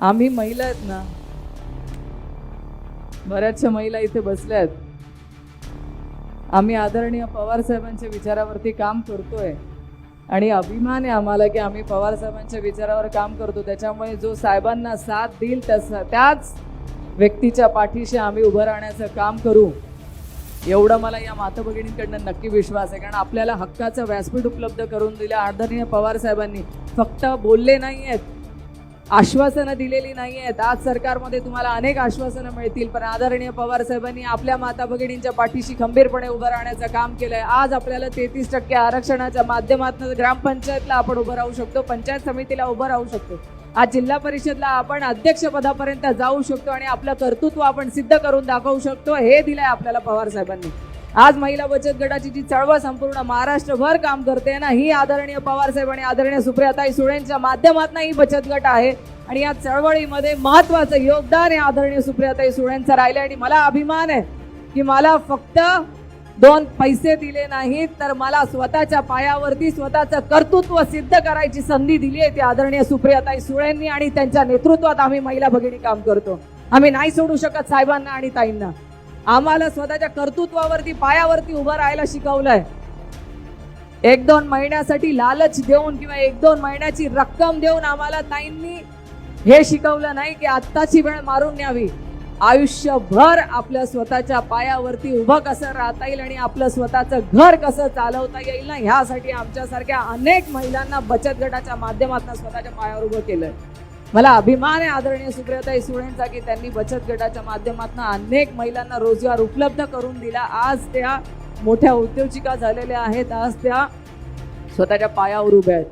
आम्ही महिला आहेत ना बऱ्याचशा महिला इथे बसल्या आहेत. आम्ही आदरणीय पवार साहेबांच्या विचारावरती काम करतोय. आणि अभिमान आहे आम्हाला की आम्ही पवार साहेबांच्या विचारावर काम करतो. त्याच्यामुळे जो साहेबांना साथ देईल त्याचा त्याच व्यक्तीच्या पाठीशी आम्ही उभं राहण्याचं काम करू. एवढं मला या माता भगिनींकडनं नक्की विश्वास आहे. कारण आपल्याला हक्काचं व्यासपीठ उपलब्ध करून दिलं आदरणीय पवार साहेबांनी. फक्त बोलले नाही आहेत आश्वासनं दिलेली नाही आहेत आज सरकारमध्ये तुम्हाला अनेक आश्वासनं मिळतील पण आदरणीय पवार साहेबांनी आपल्या माता भगिनींच्या पाठीशी खंबीरपणे उभं राहण्याचं काम केलंय. आज आपल्याला तेहतीस टक्के आरक्षणाच्या माध्यमातून ग्रामपंचायतला आपण उभं राहू शकतो पंचायत समितीला उभं राहू शकतो. आज जिल्हा परिषदला आपण अध्यक्षपदापर्यंत जाऊ शकतो आणि आपलं कर्तृत्व आपण सिद्ध करून दाखवू शकतो. हे दिलंय आपल्याला पवार साहेबांनी. आज महिला बचत गटाची जी चळवळ संपूर्ण महाराष्ट्रभर काम करते ना ही आदरणीय पवार साहेब आणि आदरणीय सुप्रियाताई सुळेंच्या माध्यमातून ही बचत गट आहे. आणि या चळवळीमध्ये महत्वाचं योगदान हे आदरणीय सुप्रियाताई सुळेंचं राहिलं आणि मला अभिमान आहे की मला फक्त दोन पैसे दिले नाहीत तर मला स्वतःच्या पायावरती स्वतःचं कर्तृत्व सिद्ध करायची संधी दिली आहे ती आदरणीय सुप्रियाताई सुळेंनी आणि त्यांच्या नेतृत्वात आम्ही महिला भगिनी काम करतो. आम्ही नाही सोडू शकत साहेबांना आणि ताईंना. आम्हाला स्वतःच्या कर्तृत्वावरती पायावरती उभं राहायला शिकवलंय. एक दोन महिन्यासाठी लालच देऊन किंवा एक दोन महिन्याची रक्कम देऊन आम्हाला ताईंनी हे शिकवलं नाही की आत्ताची वेळ मारून न्यावी. आयुष्यभर आपल्या स्वतःच्या पायावरती उभं कसं राहता येईल आणि आपलं स्वतःचं घर कसं चालवता येईल ना ह्यासाठी आमच्यासारख्या अनेक महिलांना बचत गटाच्या माध्यमातून स्वतःच्या पायावर उभं केलंय. मला अभिमान आहे आदरणीय सुप्रियाताई सुळेंचा की त्यांनी बचत गटाच्या माध्यमातून अनेक महिलांना रोजगार उपलब्ध करून दिला. आज त्या मोठ्या उद्योजिका झालेल्या आहेत. आज त्या स्वतःच्या पायावर उभ्या आहेत.